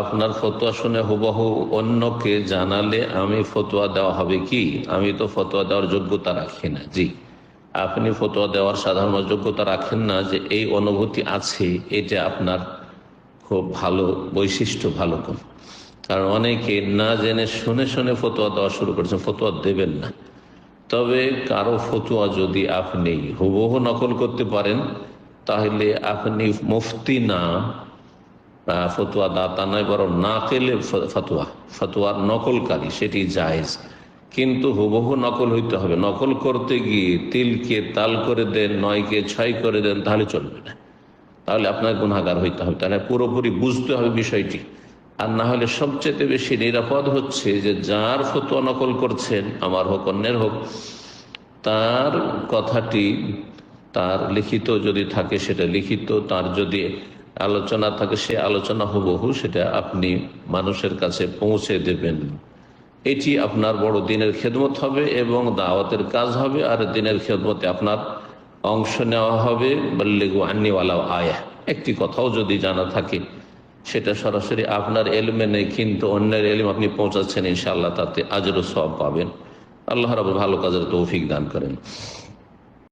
আপনার ফতোয়া শুনে হুবহু অন্যকে জানালে আমি ফতোয়া দেওয়া হবে কি? আমি তো ফতোয়া দেওয়ার যোগ্যতা রাখি না। জি। আপনি ফতোয়া দেওয়ার সাধারণ যোগ্যতা রাখেন না যে এই অনুভূতি আছে, এটা আপনার খুব ভালো বৈশিষ্ট্য, ভালো কোন কারণ অনেকে না জেনে শুনে শুনে ফতোয়া দেওয়া শুরু করেছেন, ফতোয়া দেবেন না। তবে কারও ফতুয়া যদি আপনি হুবহু নকল করতে পারেন, তাহলে আপনি মুফতি না ফতুয়া দাতা নয়, বরং না কেলে ফতুয়া ফতুয়ার নকলকারী, সেটি জায়েজ। কিন্তু হুবহু নকল হইতে হবে। নকল করতে গিয়ে তিলকে তাল করে দেন, নয়কে ছয় করে দেন, তাহলে চলবে না। তাহলে আপনার গুণাগার হইতে হবে। তাহলে পুরোপুরি বুঝতে হবে বিষয়টি। আর না হলে সবচেয়ে বেশি নিরাপদ হচ্ছে যে, যার ফতুয়া নকল করছেন, আমার হোক, অন্যের হোক, তার কথাটি তার লিখিত যদি থাকে, সেটা লিখিত, তার যদি আলোচনা থাকে, সে আলোচনা হুবহু সেটা আপনি মানুষের কাছে পৌঁছে দেবেন। এটি আপনার বড় দিনের খেদমত হবে এবং দাওয়াতের কাজ হবে, আর দিনের খেদমতে আপনার অংশ নেওয়া হবে। বল্লেগু আন্নিওয়ালা আয়া একটি কথাও যদি জানা থাকে, সেটা সরাসরি আপনার এলমে নেই, কিন্তু অন্যের এলম আপনি পৌঁছাচ্ছেন, ইনশাআল্লাহ, তাতে আজরও সব পাবেন। আল্লাহ রাবুল ভালো কাজের তৌফিক দান করেন।